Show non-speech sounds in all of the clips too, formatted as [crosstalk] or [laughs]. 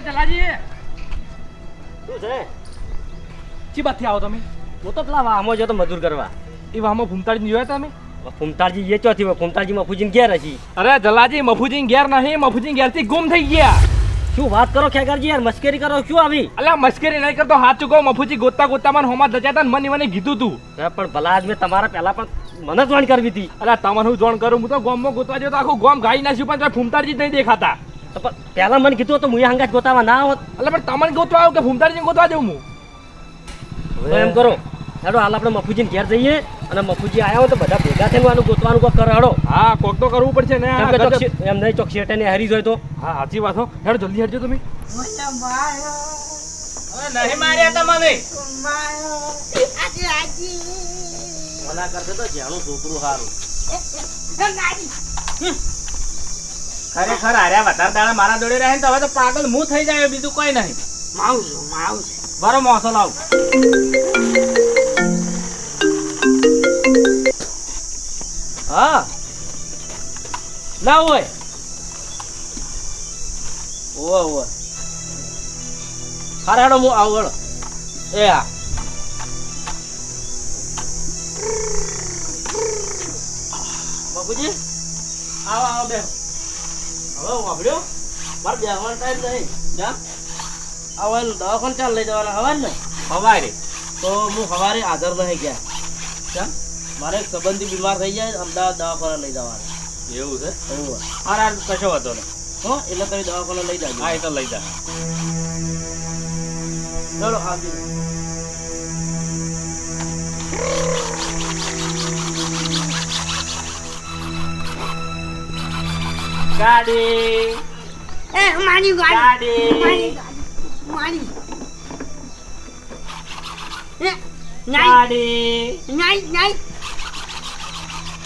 એ જલાજી શું છે? ચી બાથી આવો તમે? હું તો પેલા જતો મજૂર કરવા. એ વામાં જોયા તમે? ફૂમતાળજી એ ચોથી ફૂમતાજી ફૂમતાળજી ઘેર હજી. અરે જલાજી મફુજી ઘેર નહીં મફુજી ઘેરથી ગુમ થઈ ગયા. શું વાત કરો ખેગરજી યાર મસ્કરી કરો શું આવી? અલા મસ્કરી નહીં કરતો હાથ ચૂકો મફુજી ગોતતા ગોતતા મને હોમાં દચાતા ને મને મને કીધું તું. પણ ભલા આજ મેં તમારા પહેલા પણ મને જોણ કરવી હતી. અલ્યા તમને હું જોણ કરું? હું તો ગોમમાં ગોતવા જતો આખું ગોમ ગાઈ નાખ્યું પણ ફૂમતાજી નહીં દેખાતા. તો પહેલા મને કીધું હતું મુએ હંગાત ગોતાવા ના હોત એટલે પણ તમને ગોતવા આવું કે ફૂમતાડજી ગોતવા દઉં હું તો એમ કરો હેડો હાલ આપણે મફુજીને ઘેર જઈએ અને મફુજી આવ્યા હોય તો બધા ભેગા થઈને આનું ગોતવાનું કોક કરાડો હેડો હા કોક તો કરવું પડશે ને એમ નહીં ચોક શેઠે ને જોઈ જોય તો હા સાચી વાત હો હેડો જલ્દી હેડજો તમે નહીં માર્યા તમને મના કરશે તો જ્યાંનું છોકરું સારું ખરેખર આર્યા વધારે દાડા મારા દોડે રહે ને તો હવે તો પાગલ હું થઈ જાય બીજું કોઈ નહીં. બરો મોસો લાવ. હા. લાવ હોય. ઓ ઓ હારે હેડો હું આવું હેડો. એ હા. બાપુજી આવો આવો બે હવે વાપર્યો? મારે બેસવાનો ટાઈમ નહીં. જા. આવો દવાખાને ચાલ લઈ જવાના. હવાર ને? હવારે. તો હું હવારે હાજર નહીં ગયા જા. મારે એક સંબંધી બીમાર થઈ જાય અમદાવાદ દવાખાને લઈ જવાના. એવું છે? એવું હાર કશો વાંધો નહીં. હો એટલે તમે દવાખાને લઈ જાજો. હા એ તો લઈ જા ચલો આવજો ગાડી. એ મારી ગાડી. ગાડી. મારી એ ગાડી. નહીં નહીં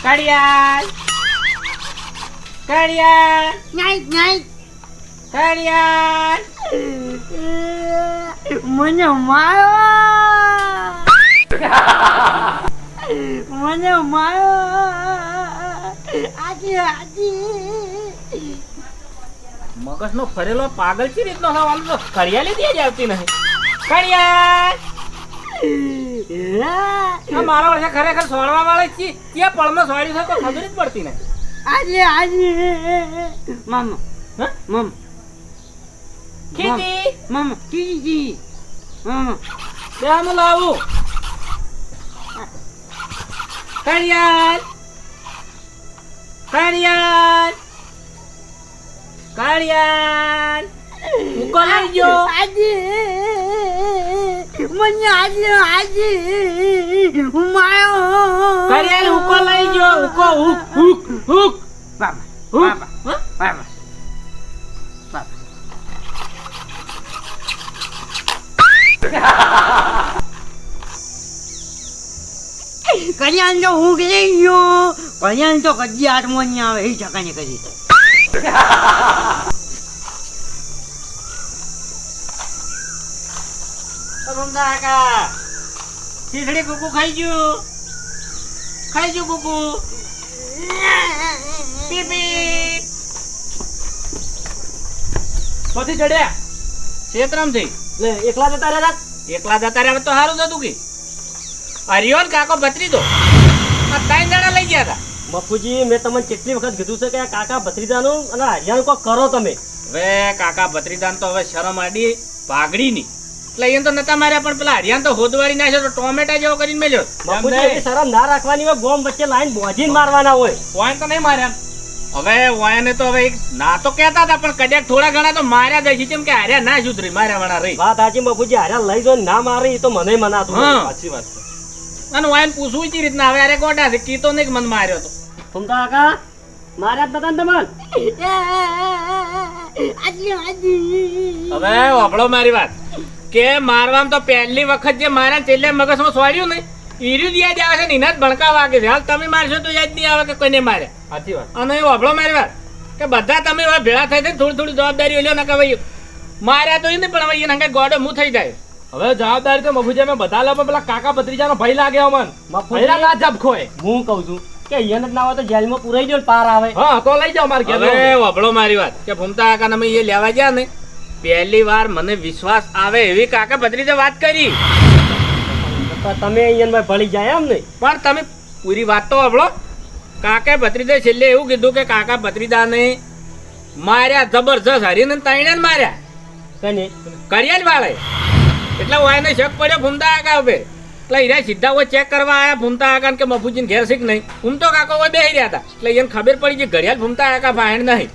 ઘડિયાળ. ઘડિયાળ. નહીં નહીં ઘડિયાળ. મને મારો. મને મારો. આજે આજે. મગજનો ફરેલો પાગલ છે રીતનો સવાલ તો ઘડિયાળી લીધી જ આવતી નહીં. ઘડિયાળ! મારા વર્ષે ખરેખર સોડવા વાળા છે. ત્યાં પળમાં સોડ્યું છે તો ખબર જ પડતી નહીં. આજે આજે. મામા. હા? મામા. ખીચી! મામા જી મામા. લાવું. ઘડિયાળ! ઘડિયાળ! ઘડિયાળ મૂકો લઈ ગયો આજે મને આજે આજે હું માયો ઘડિયાળ હુકો લઈ ગયો હુકો હુક હુક હુક બાબા હુક બાબા હા? બાબા બાબા કલ્યાણ તો હું લઈ ગયો કલ્યાણ તો કદી નહીં આવે એ ચકાની કરી કાકા ખીચડી કુકુ ખાઈ ગયું? ખાઈ ગયું કુકુ? પી પી પછી ચડ્યા? થી લે એકલા જતા રહ્યા એકલા જતા રહ્યા તો સારું થતું કે. હરિયો ને કાકો બતરી દો આ ત્રણ જણા લઈ ગયા હતા. મફુજી મેં તમને કેટલી વખત કીધું છે કે આ કાકા ભત્રીજાનું અને હરિયાનું કોક કરો તમે. હવે કાકા બત્રીદાન તો હવે શરમ આડી પાઘડી ની એટલે એને તો નતા માર્યા પણ પેલા હરિયાણ તો હોદવારી નાખ્યો તો ટોમેટા જેવો કરીને મેલ્યો. બાપુજી શરમ ના રાખવાની હોય ગોમ વચ્ચે લાઈન બોજીને મારવાના હોય. વાયન તો નહીં માર્યા. હવે વાયને તો હવે ના તો કહેતા હતા પણ કદાચ થોડા ઘણા તો માર્યા જાય છે કેમ કે હાર્યા ના સુધરી માર્યા વાળા રહી. વાત સાચી બાપુજી હાર્યા લઈ જો ના મારી તો મને મનાતું સાચી વાત અને વાયન પૂછવું જ રીતના હવે અરે કોટા છે કીતો નહીં મન માર્યો તો. ફૂમતા કાકા? ને તમને? હવે વાપડો મારી વાત. કે મારવામાં તો પહેલી વખત જે મારા છેલ્લે મગજમાં સોડ્યું ને ઈર્યું જ યાદ આવે છે ને એના જ ભણકા વાગે છે. હાલ તમે મારશો તો યાદ નહીં આવે કે કોઈને મારે સાચી વાત. અને વાપડો મારી વાત. કે બધા તમે હવે ભેળા થઈ થઈ થોડી થોડી જવાબદારી લ્યો ને કે ભાઈ માર્યા તો એ નહીં પણ હવે એને ગોડો હું થઈ જાય. હવે જવાબદારી તો મફુજી મેં બધા લો પણ પેલા કાકા ભત્રીજાનો ભય લાગે અમન? ભયરા ના જપખો એ હું કહું છું કે અહીંયા જ ના હોય તો જેલમાં પુરાઈ દો પાર આવે. હા તો લઈ જાઓ મારે ઘેર હવે વાપડો મારી વાત. કે ભૂમતા કાકા અમે એ લેવા ગયા ને પહેલી વાર મને વિશ્વાસ આવે એવી કાકા ભત્રીજે વાત કરી. તો તમે અહીંયા ભળી જાય એમ ને પણ તમે પૂરી વાત તો સાંભળો કાકા ભત્રીજે છેલ્લે એવું કીધું કે કાકા ભત્રીજાને માર્યા જબરજસ્ત હરીને તાઈને માર્યા. કને? કરિયાલ વાળે. એટલે હું એને શક પડ્યો ફૂમતા કાકા ઉપર. એટલે એને સીધા હોય ચેક કરવા આયા ફૂમતા કાકા કે મફુજીને ઘેર શીખ નહીં. ફૂમતો કાકો હોય બેહી રહ્યા હતા. એટલે એને ખબર પડી કે ઘડિયાળ ભૂમતા આકા ભાઈ નહીં.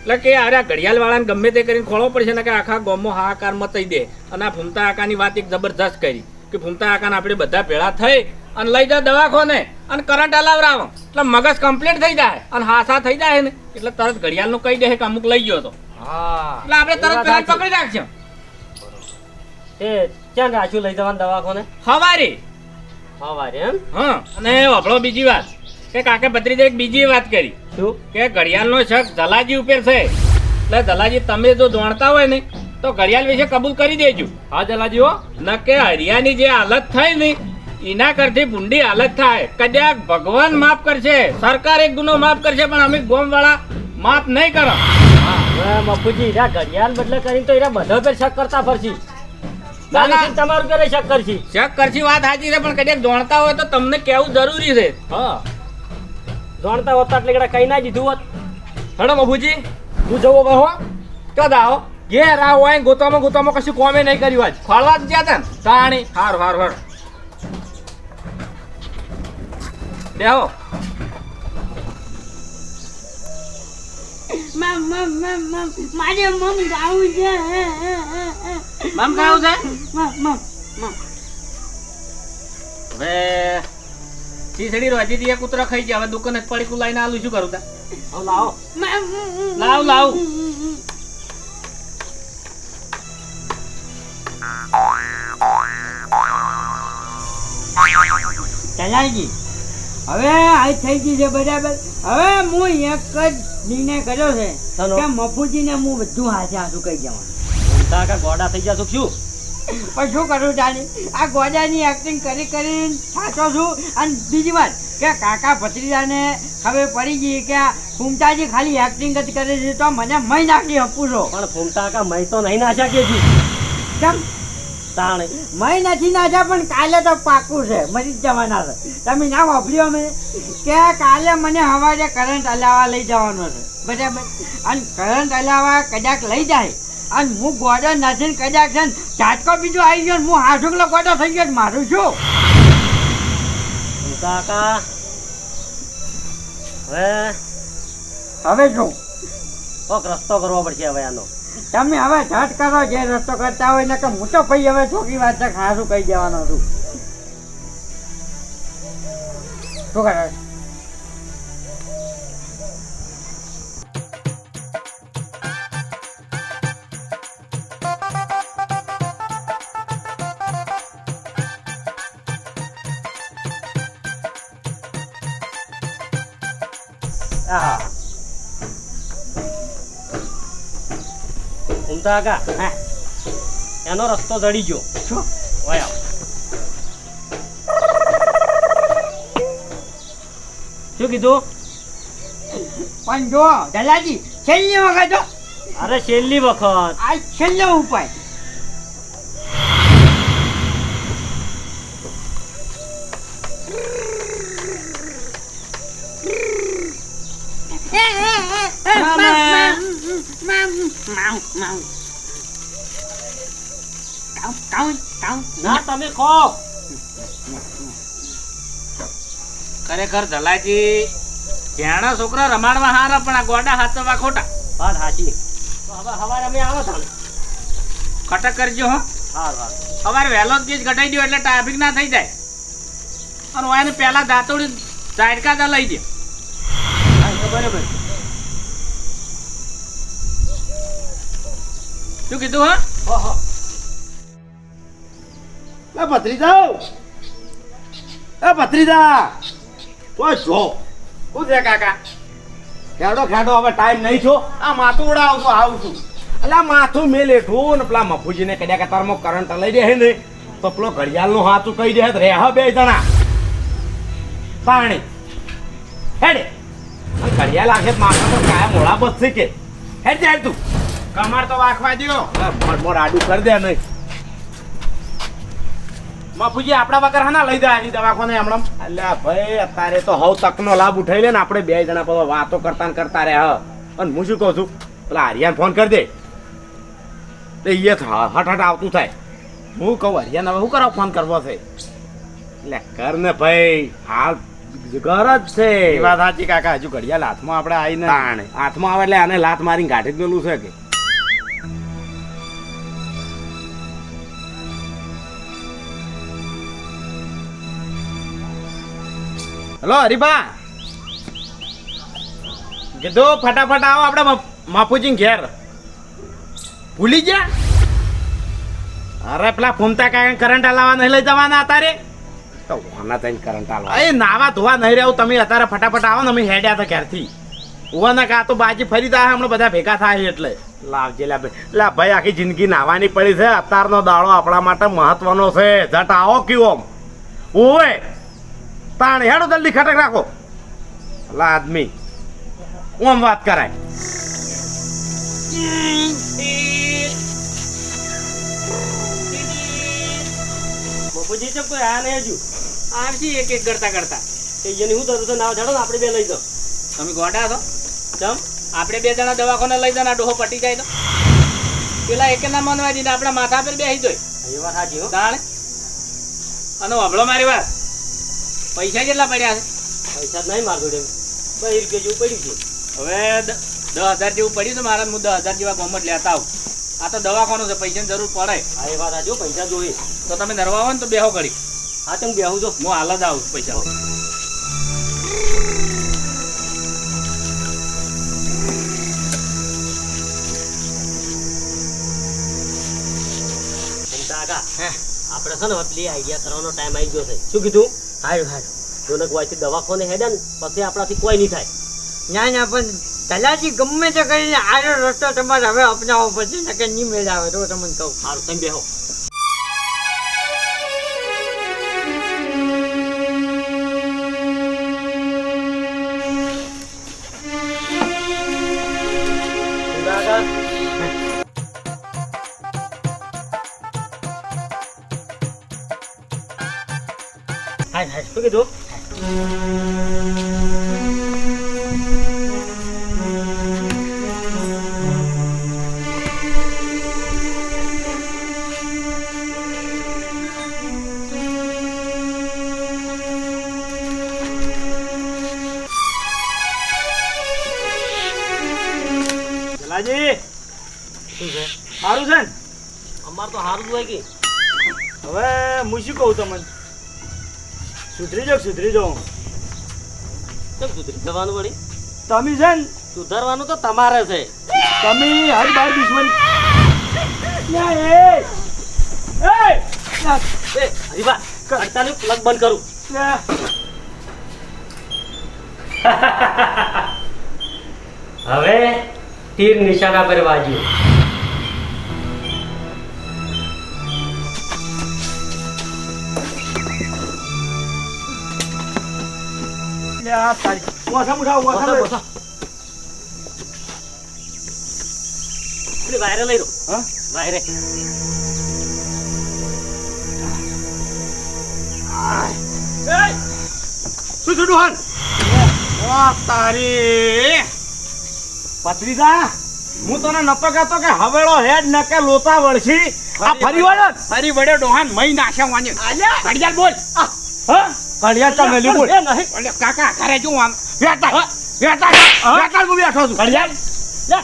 એટલે કે આ ઘડિયાળ વાળાને ગમે તે કરીને ખોળવો પડશે ને કે આખા ગામમાં હાહાકાર મતાઈ દે. અને આ ભૂમતા આકાની વાત એક જબરજસ્ત કરી કે ભૂમતા આકાને આપણે બધા ભેળા થઈ અને લઈ જાઓ દવાખોને અને કરંટ હલાવરાવો એટલે મગજ કમ્પ્લીટ થઈ જાય અને હાસા થઈ જાય ને. એટલે તરત ઘડિયાળનું કહી દે કે અમુક લઈ ગયો તો. હા એટલે આપણે તરત. પકડી રાખશું એ ક્યાં રાખ્યું લઈ જવાનું દવાખાને? હવારી. હવારી એમ? હા અને આપણો બીજી વાત. કે કાકે ભત્રીજે એક બીજી વાત કરી. શું? કે ઘડિયાળનો શક જલાજી ઉપર છે. એટલે જલાજી તમે જો જાણતા હોય ને તો ઘડિયાળ વિશે કબૂલ કરી દેજો. હા જલાજી હો. ન કે હરિયાની જે હાલત થઈ ને એના કરતી ભૂંડી હાલત થાય. કદાચ ભગવાન માફ કરશે સરકાર એક ગુનો માફ કરશે પણ અમે ગોમ વાળા માફ નહીં કરો. બાપુજી મફુજી ઘડિયાળ બદલે કરીને તો એના બધા પર શક કરતા ફરશી. ના, ના. તમારું કરે શક કરશી. શક કરશી વાત સાચી છે પણ કદાચ જાણતા હોય તો તમને કેવું જરૂરી છે? હા. જાણતા હોત એટલે કડા કઈ ના દીધું હોત. હેડો મફુજી હું જવો કહો કદ આવો. ઘેર આવો આઈને ગોતામાં ગોતામાં કશું કોમે નહીં કર્યું આજ. ખોળવા જ ગયા હતા તાણી. હારું હારું હારું. બેહો મમ મમ મમ મમ મારે મમ ગાવું છે. મમ ગાવું છે? મમ મમ હવે ખીચડી રોજી દીએ કૂતરો ખાઈ ગયા. હવે દુકાને પડી કુ લઈને આલું. શું કરું તા? લાવ લાવો. મમ લાવ લાવ. ચલાજી હવે આ થઈ ગઈ છે બરાબર. હવે હું એક જ નિર્ણય કર્યો છે? કે મફુજીને હું બધું હાથે હાથું કહી જવાનું કાકા ગોડા થઈ જશો શું? પણ શું કરું તાની આ ગોડાની એક્ટિંગ કરી કરી સાચો છું. અને બીજી વાત કે કાકા ભત્રીજાને ખબર પડી ગઈ કે ફૂમતાજી ખાલી એક્ટિંગ જ કરે છે તો મને મય નાખી આપું છો. પણ ફૂમતા કાકા મય તો નહીં નાખ્યા કે કેમ? તાણે. મય નથી નાખ્યા પણ કાલે તો પાકું છે. મરી જ જવાના છે. તમે ના વાપર્યો અમે? કે કાલે મને સવારે કરંટ હલાવવા લઈ જવાનો છે. બરાબર? અને કરંટ હલાવવા કદાચ લઈ જાય. અને હું ગોડો નથી કદાચ છે ઝાટકો બીજો આવી ગયો હું હાથુકલો ગોડો થઈ ગયો મારું છું કાકા. હવે? હવે શું? કોક રસ્તો કરવો પડશે હવે આનો. તમે હવે ઝટ કરો, જે રસ્તો કરતા હોય ને કે હું તો ભાઈ હવે છોકરી વાત છે ખાસું કહી દેવાનો છું. શું કરે? ફૂમતા કાકા હા? એનો રસ્તો જડી ગયો. શું? ઓય શું કીધું? પણ જો દલાજી છેલ્લી વખત અરે છેલ્લી વખત. આ છેલ્લો ઉપાય. ના તમે ખો ખરેખર જલાજી જ્યાણા છોકરા રમાડવા હારા પણ આ ગોડા હાથવા ખોટા. વાત હાચી. હવે હવારે અમે આવો ખટક કરજો હો. સવારે વહેલો જ ગેજ ઘટાઈ દો એટલે ટ્રાફિક ના થઈ જાય. અને હું એને પહેલા દાંતોડી ઝાડકા લઈ દે બરાબર. શું કીધું હો, હો. એ ભત્રીજા એ ભત્રીજા તો જો છે કાકા ખેડો ખેડો હવે ટાઈમ નહીં છો આ માથું ઉડાવું છું આવું છું એટલે આ માથું મેં લેઠું ને પેલા મફુજીને કદાચ તારમો કરંટ લઈ દે ને તો પેલો ઘડિયાળનું હાથું કહી દે રે હા બે જણા પાણી હેડે ઘડિયાળ આખે માથા પર કાયા મોડા બસશે કે હેડ જાય તું કમર તો વાખવા દ્યો મોર આડું કરી દે નહીં બાપુજી આપણા વગર હા લઈ જાય આની દવાખાને હમણાં. એટલે ભાઈ અત્યારે તો હવ તકનો લાભ ઉઠાઈ લે ને આપણે બે જણા પેલો વાતો કરતા ને કરતા રે હ અને હું શું કહું છું? પેલા હરિયાને ફોન કરી દે. તે એ હટ હટ આવતું થાય. હું કહું હરિયાન હવે શું કરવા ફોન કરવો છે? એટલે કર ને ભાઈ હાલ ઘર જ છે. એ વાત સાચી કાકા હજુ ઘડિયાળ હાથમાં આપણે આવીને હાથમાં આવે એટલે આને લાત મારીને ગાંઠી જ મેલું છે કે? હલો હરીભા કીધું ફટાફટ આવો આપણે મપ- માપુજી ઘેર. ભૂલી ગયા? અરે પેલા ફૂમતા કાંઈ કરંટ હલાવવા નહીં લઈ જવાના અત્યારે? તો વાના કરંટ એ નાવા ધોવા નહીં રહેવું તમે અત્યારે ફટાફટ આવો ને અમે હેડ્યા હતા ઘેરથી. ઉવાના કા તો બાજી ફરી જાય હમણાં બધા ભેગા થાય એટલે. લાવજે લા લા ભાઈ આખી જિંદગી નાવાની પડી છે. અત્યારનો દાડો આપણા માટે મહત્વનો છે. જટ આવો કયો ઓવે તાણ હેડો જલ્દી ખટક રાખો. લા આદમી ઓમ વાત કરાય. બાપુજી ચમ કોઈ આયા નહીં હજુ? આવશે એક એક કરતા કરતા. તે એની હું થતું છે નાવ જાડો ને આપણે બે લઈ જાઓ તમે ગોડા છો? ચમ? આપણે બે જણા દવાખાને લઈ જણા ડોહો પટી જાય તો? પેલા એક ના મનવા દીધા આપણા માથા પર બેસી જોઈ. એ વાત સાચી હો. તાણ? અને હભળો મારી વાત. પૈસા કેટલા પડ્યા છે? પૈસા જ નહીં માર જોડે બે રૂપિયા જેવું પડ્યું છે. હવે દસ હજાર જેવું પડ્યું છે મારા હું દસ હજાર જેવા ગોમટ લેતા આવું. આ તો દવાખાનું છે પૈસાની જરૂર પડે. હા એ વાત સાચી પૈસા જોઈએ. તો તમે નરવા આવો ને તો બેહો કરી હા તમે બેહું જો. હું હાલ જ આવું પૈસા. આપણે છે ને પેલી આઈડિયા કરવાનો ટાઈમ આવી ગયો છે. શું કીધું? હારું હારું. જોનક વાયથી દવાખાને હેડે ને પછી આપણાથી કોઈ નહીં થાય. ના ના પણ તલાજી ગમે તે કરીને આરો રસ્તો તમારે હવે અપનાવવો પડશે નકર નહીં મેળ આવે તો તમને કહું. સારું તમે બેહો. જલાજી શું છે? સારું છે ને? અમાર તો સારું જ હોય કે. હવે હું શું કહું તમને? સુધરી જાઓ સુધરી જાઓ કેમ સુધરી જવાનું વળી? તમે છે ને? સુધારવાનું તો તમારે છે. તમે હર બાર દુશ્મન. યા, એ! એ! એ હરીબા અડતાલીસ પ્લગ બંધ કરું. [laughs] હવે તીર નિશાના પર વાજ્યું. વાયરે લઈ લો? વાયરે. શું થયું ડોહાન? તારી પત્રીદા હું તને નતો કહેતો કે હવેળો હેડ ન કે લોતા વળશી. આ ફરી વળો. ફરી વળ્યો ડોહાન મહી નાખ્યા વાંજે ઘડિયાળ બોલ. હા? ઘડિયાળ તો મેલી બોલ. નહીં. કાકા ઘરે જો આમ. વેટા વેટા વેટા હું? બેઠો છું. ઘડિયાળ? મીટિંગ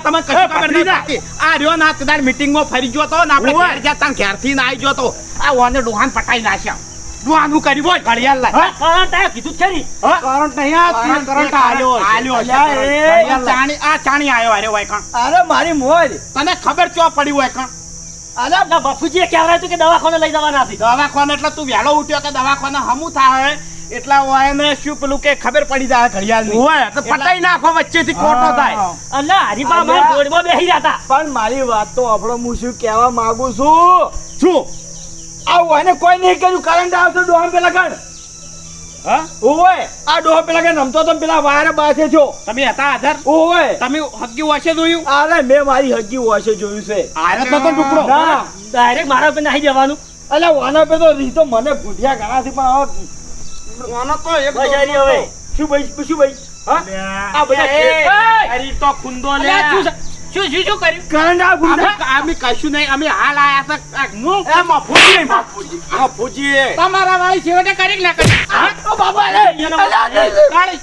તમે મીટિંગમાં ફરી ગયો તો ને આપડે ઘેર ઘેરથી ના આવી ગયો તો. આ ઓને ડોહાન પટાઈ નાખ્યા. ડોહાનું કરી બોલ ઘડિયાળ લાય કરંટ આયો, કીધું જ ખરી કરંટ નહીં આ કરંટ આલ્યો આલ્યો આ ચાણી આ ચાણી આયો અરે હોય કણ. અરે મારી મોજ તને ખબર ચો પડી હોય કણ? અરે ના બાપુજીએ કહેવડાવ્યું હતું કે દવાખાને લઈ જવાના હતી દવાખાને એટલે તું વહેલો ઉઠ્યો કે દવાખાને હમું થાય? એટલા હોય ને શું પેલું કે ખબર પડી જાય ઘડિયાળ હોય તો પટાઈ નાખો વચ્ચેથી ખોટો થાય. અને હરીબા મારા જોડમાં બેસી જતા પણ મારી વાત તો આપણો હું શું કહેવા માંગુ છું? શું? આ વાને કોઈ નહીં કર્યું કરંટ આવશે ડોહાન પેલા કણ હા? ઓય આ ડોહો પેલા કે નમતો તો પેલા વાયરે બાથે છો. તમે હતા હાજર ઓય તમે હગ્યું વાંચે જોયું? અરે મેં મારી હગી વાસે જોયું છે. આયરત નતો ટુકડો. ના. ડાયરેક્ટ મારા ઉપર નાહી જવાનું. એટલે વાના પે તો રીતો મને ભૂંડિયા ઘણાથી પણ હવે તો એક હવે. શું ભાઈ? શું ભાઈ? હા? આ બધા એ, અરે તો ખુંદો લે. શું શું શું કર્યું? કરંટ આ અમે અમે કશું નહીં અમે હાલ આયા તક હું? એ મફુજી મફુજી. મફુજી તમારા વાળી છેવટે કરી ના કરી? હા? તો બાબા રે કાળી.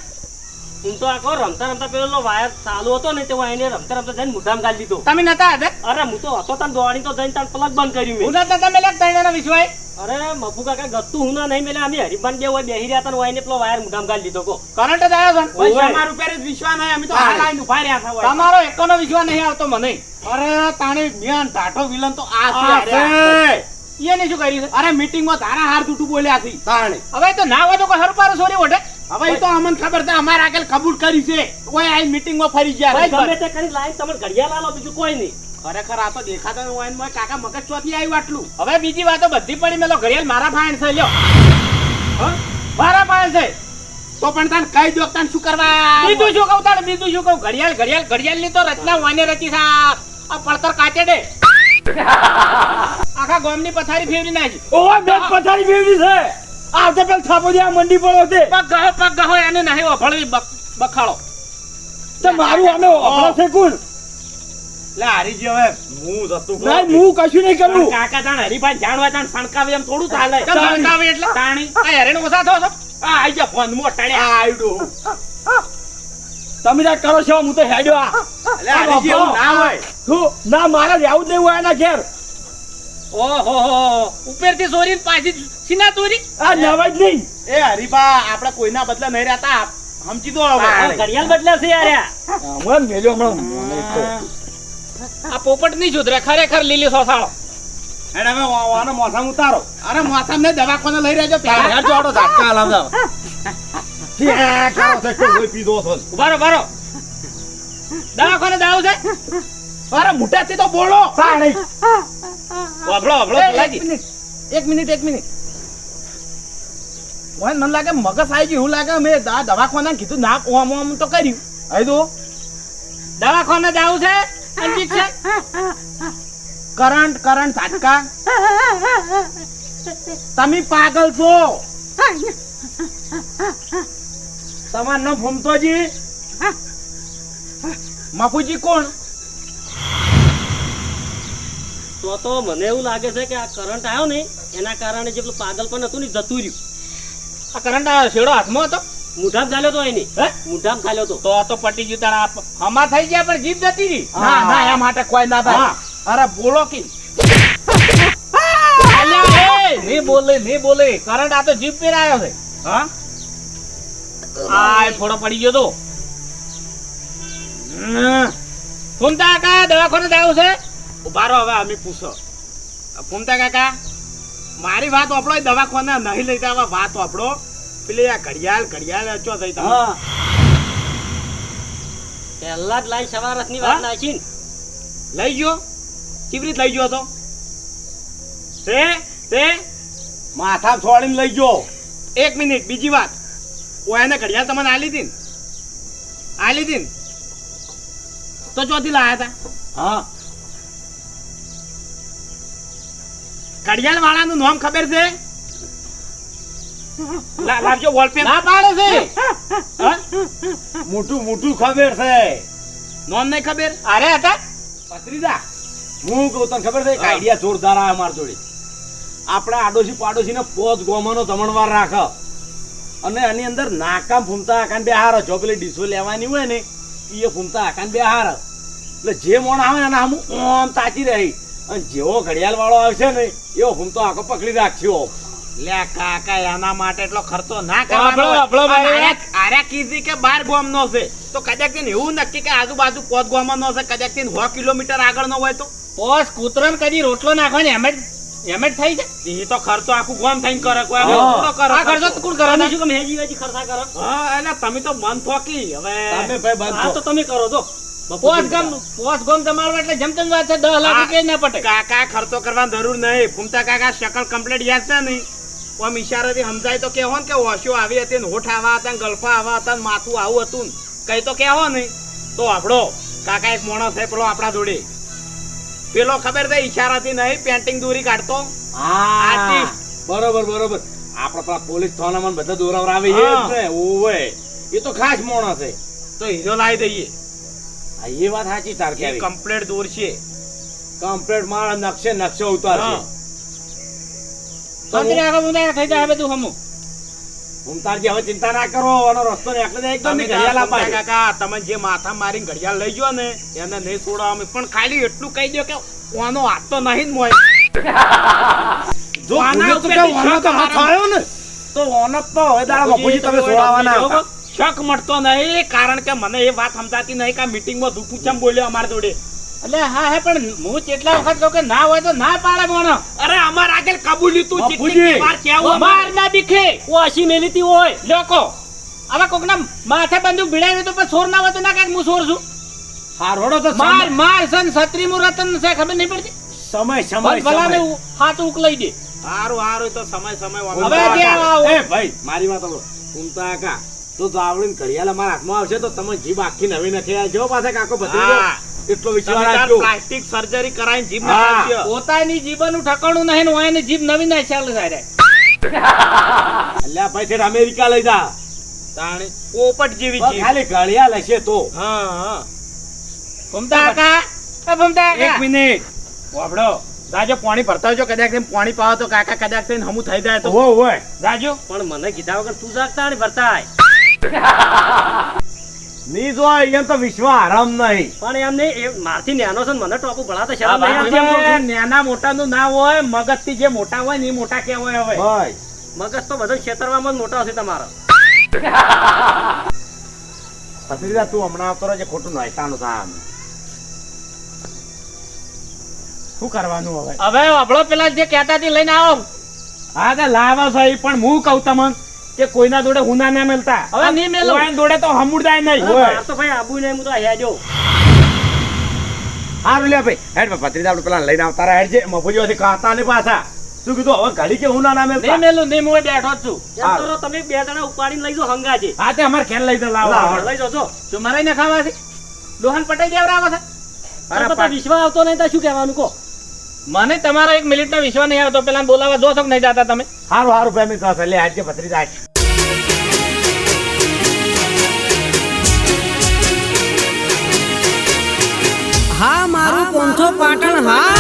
હું તો આખો રમતા રમતા પેલો વાયર ચાલુ હતો ને તે એને રમતા રમતા જઈને મુઠામ ગાલી દીધો. તમે નતા હાજર અરે હું તો હતો તને દોડી તો જઈને તાર પ્લગ બંધ કર્યું હું નતા તમે લેખ તૈણેના વિશ્વાય અરે મફુ કાકા ગત્તું હું ના નહીં મેલે અમે હરિભાન બે હોય બેહી રહ્યા હતા વાયને પેલો વાયર મુઠામ ગાલી દીધો કો. કરંટ જ આવ્યો છે ઉપર નહીં અમે તો હાલ આઈને ઊભા રહ્યા હતા તમારો એકોનો વિશ્વાસ નહીં આવતો મને. અરે તાણે મેન ટાટો વિલન તો આ આ છે. એને શું કર્યું અરે અરે મીટિંગમાં તારા હાર તૂટું બોલ્યા છે. તાણે. હવે તો ના હોય તો કોઈ હરપારો સોરી ઓઢે હવે તો અમને ખબર છે અમારે આગળ કબૂલ કરી છે. ઓય આ મીટિંગમાં ફરી ગયા. ગમે તે કરી લાઈન તમારે ઘડિયાળ આલો બીજું કોઈ નહીં. ખરેખર આ તો દેખાતો હોય ને કાકા મગજ ચોથી આવ્યું આટલું. હવે બીજી વાતો બધી પડી મેલો ઘડિયાળ મારા ફાઈન છે લ્યો. મારા ફાઈન છે. તો પણ તને કહી દો તને શું કરવા બીજું શું કહું તારે બીજું શું કહું? ઘડિયાળ ઘડિયાળ ઘડિયાળની તો રચના વાને રચી સા આ પડતર કાચે દે. [laughs] આખા ગામની પથારી ફેરવી નાખી. ઓ બેગ પથારી ફેરવી છે. આવતે પેલ થાપો આ મંડી પડો છે. પગ ગહો પગ ગહો એને નહીં ઓફળવી બખાડો. તે મારું અમે ઓફળો છે કોણ? લે હારી હવે. હું જતું નહીં હું કશું નહીં કરું. કાકા તાણ હરીભાઈ જાણવા તાણ ફણકાવે એમ થોડું ચાલે. કેમ એટલે? તાણી. આ હેરેન ઓછા થો છો? આ આઈ જા ફોન મોટાડ્યા આ આયડો. તમે ત્યાં કરો છો હું તો હેડ્યો આ. લે હારી એવું ના હોય. ના મારે રહેવું દેવું એના ઘેર. ઓહો હો ઉપરથી ચોરી પાછી સીના ચોરી આ નવાજ નહીં. એ હરીભા આપણે કોઈના બદલે નહીં રહેતા. સમજી દો હવે. ઘડિયાળ બદલ્યા છે યાર. હમણાં મેલ્યો હમણાં. આ પોપટ નહીં સુધરે ખરેખર લીલી સોસાળો. હેડ હવે વા- વાનો ઉતારો. અરે મોસમ ને દવાખાને લઈ રહેજો પેલા. હેડ જોડો કરો પીધો છો. ઉભારો ઉભારો. દવાખાને દાવ છે? અરે મોટાથી તો બોલો. પાણી. અભળો અભળો ભલાજી. એક મિનિટ એક મિનિટ ઓય મને લાગે મગજ આવી ગયું એવું લાગે મેં આ દવાખાના કીધું ના ઓમ ઓમ તો કર્યું. આવી દો દવાખાને જાવું છે? કરંટ કરંટ ઝાટકા તમે પાગલ છો. તમાર નામ ફૂમતોજી મફુજી કોણ? તો તો મને એવું લાગે છે કે આ કરંટ આવ્યો ને એના કારણે જે પેલું પાગલ પણ હતું ને જતું રહ્યું. આ કરંટ શેડો હાથમાં હતો? મુઠામ ચાલ્યો તો એની. હે? મુઠામ ચાલ્યો તો. તો તો પટી ગયું તારા હમા થઈ ગયા પણ જીભ જતી રહી. ના ના એ માટે કોઈ ના થાય. અરે બોલો કે નહીં બોલે નહીં બોલે કરંટ આ તો જીભ પેર આવ્યો છે. હા? આ ફોડો પડી ગયો તો. ફૂમતા કા દવાખાને દાવ છે? ઊભા રહો હવે અમે પૂછો. ફૂમતા કાકા મારી વાત આપણો દવાખાના નહીં લઈ જવા વાત આપણો પેલી આ ઘડિયાળ ઘડિયાળ ચો થઈ તમે. પહેલા જ લાઈન સવારસની વાત નાખી લઈ ગયો? કેવી લઈ ગયો તો તે તે. માથા છોડીને લઈ ગયો. એક મિનિટ બીજી વાત. ઓ એને ઘડિયાળ તમને આલી હતી ને આલી હતી ને તો ચોથી લાયા હતા? હા. ઘડિયાળ વાળાનું નામ ખબર છે? લાવજો વોલપેન ના પાડે છે. મોટું મોટું ખબર છે. નામ નહીં ખબર? અરે હતા પત્રીદા હું કહું તને ખબર છે એક આઈડિયા જોરદાર આવે મારી જોડે. આપણા આડોશી પાડોશીને પોત ગોમાનો જમણવાર રાખ. અને એની અંદર નાકામ ફૂમતા આકાન બે હાર જો પેલી ડીશો લેવાની હોય ને એ ફૂમતા આકાન બે હાર એટલે જે મોણ આવે ને એના આમ ઓમ તાચી રહી. અને જેવો ઘડિયાળ વાળો આવશે ને એવો ફૂમતો આખો પકડી રાખ્યો લે કાકા એના માટે એટલો ખર્ચો ના કરવાનો. આર્યા- કીધી કે બાર ગોમ નો છે. તો કદાચ એવું નક્કી કે આજુબાજુ પોત ગોમ નો છે કદાચ સો કિલોમીટર આગળ નો હોય તો. પોસ કૂતરાને કદી રોટલો નાખવાની એમ જ એમ જ થઈ જાય? એ તો ખર્ચો આખું ગોમ થઈને કરે કોઈ હા. પૂરો આ ખર્ચો તો કોણ કરે શું કે મેજી વેજી ખર્ચા કરો. હા એટલે તમે તો મન થોકી. હવે તમે ભાઈ તો તમે કરો છો પોસ ગમ પોસ ગમ તમારવા એટલે જેમ વાત છે દસ લાખ રૂપિયા ના પટે. કાકા ખર્ચો કરવાની જરૂર નહીં. ફૂમતા કાકા શકલ કમ્પ્લીટ યાદ છે નહીં. આમ ઈશારાથી સમજાય તો કહેવો ને કે ઓશો આવી હતી ને હોઠ આવા હતા ને ગલ્ફા આવા હતા ને માથું આવું હતું ને. કઈ તો કહેવો ને તો આપણો કાકા એક માણસ છે પેલો આપણા જોડે. પેલો ખબર છે ઈશારાથી નહીં પેન્ટિંગ દોરી કાઢતો? હા. બરોબર બરોબર. આપણા પેલા પોલીસ થાનામાં બધા દોરાવરા આવે એ ઓવે. તો ખાસ મોણસ છે. તો હીરો લાવી દઈએ. એ વાત સાચી તાર કે કમ્પ્લેટ દોર છે. કમ્પ્લીટ માળ નકશે નકશો ઉતાર છે હા. શાંતિ રાખો થઈ જાય બધું હમું. ઉમતારજી હવે ચિંતા ના કરો આનો રસ્તો ને એકલે એકદમ તમે ઘડિયાળ તારા કાકા તમે જે માથા મારી ઘડિયાળ લઈ ગયો ને એને નહીં છોડવા અમે પણ ખાલી એટલું કહી દો કે ઓનો હાથ તો નહીં જ મોય. જો આના ઉપર તો ઓનો તો હાથ આવ્યો ને તો ઓનો તો હવે દાડા બાપુજી તમે છોડાવવાના. શક મળતો નહીં કારણ કે મને એ વાત સમજાતી નહીં કે મીટિંગમાં દુખું ચમ બોલ્યો અમારા જોડે. એટલે હા હે પણ હું કેટલા વખત કહું કે ના હોય તો ના પાડે મોણો અરે અમાર આગળ કબૂલી તું. ચીટલી વાર કેવું માર ના દીખે. ઓશી મેલીતી હોય. લોકો હવે કોકના માથે બંદૂક ભીડાવી તો સોર ના હોય તો ના કાંઈક હું સોર છું. હારોડો તો માર સમય માર સન સત્રી રતન છે ખબર નહીં પડતી? સમય સમય ભલાને સમય. હાથ ઉકલાઈ દે. હારું હારું તો સમય સમય. હવે એ ભાઈ મારી વાત સાંભળો. ઉમતા કાકા. તો આવડીને ઘડિયાળ અમારા હાથમાં આવશે તો તમે જીભ આખી નવી નથી જો પાસે કાકો બધી. એટલો વિચાર રાખજો. પ્લાસ્ટિક સર્જરી કરાવીને જીભ હા. નાખજો. પોતાની જીવનનું ઠકાણું નહીં ને ઓયાની જીભ નવી ના ચાલે સારે અલ્યા ભાઈ અમેરિકા લઈ જા. તાણે પોપટ જેવી જીભ. ખાલી ઘડિયાળ હશે તો. હા હા. ભમતા કાકા. ભમતા એક મિનિટ. વાપડો રાજો પાણી ભરતા જો કદાચ એમ પાણી પાવો તો કાકા કદાચ થઈને હમું થઈ જાય તો. હોય રાજો પણ મને કીધા વગર તું જાગતા ને ભરતાય. ની જો અહીંયા તો વિશ્વાસ આરામ નહીં. પણ એમ નહીં મારથી નેનો છે મને ટોપું ભણાવતા શરમ નહીં આવતી એમ કહું છું. નાના મોટાનું ના હોય મગજથી જે મોટા હોય ને એ મોટા કહેવાય હવે. મગજ તો બધો છેતરવામાં મોટા હશે તમારા. ભત્રીજા તું હમણાં આવતો રહેજે ખોટું નહેતાનું થાય શું કરવાનું હવે? હવે આપણો પેલા જે કહેતા લઈને આવો. હા તે લાવા છે પણ હું કહું તમને. કે કોઈના જોડે હુના ના મળતા હવે નહીં મેલો. કોઈના જોડે તો હમુડાય નહીં. માર તો ભાઈ આબુ નહીં હું તો હેજો હારું લે ભાઈ. હેડ ભત્રીજા આપણે પેલા લઈને આવતા રહ્યા. હેડ છે મફુજીઓથી ખાતા ને પાછા. શું કીધું? હવે ઘડી કે હું ના નામે નહીં મેલું નહીં હું બેઠો જ છું. તમે બે જણા ઉપાડીને લઈ જાઓ હંગાજે. હા તે અમારે ખેલ લઈ દે લાવો. લઈ જાઓ જો. શું મરાઈ ને ખાવાથી દોહન પટાઈ દેવરાવે છે? અરે અરે પણ- આવતો નહીં તો શું કહેવાનું કહો? મને તમારો એક મિનિટ નો વિશ્વાસ નહીં આવતો. પેલા બોલાવા જો છો નહીં જાતા તમે? સારું સારું ફેમિલી લે આજે છે ભત્રીજા. પોંથો પાટણ હા?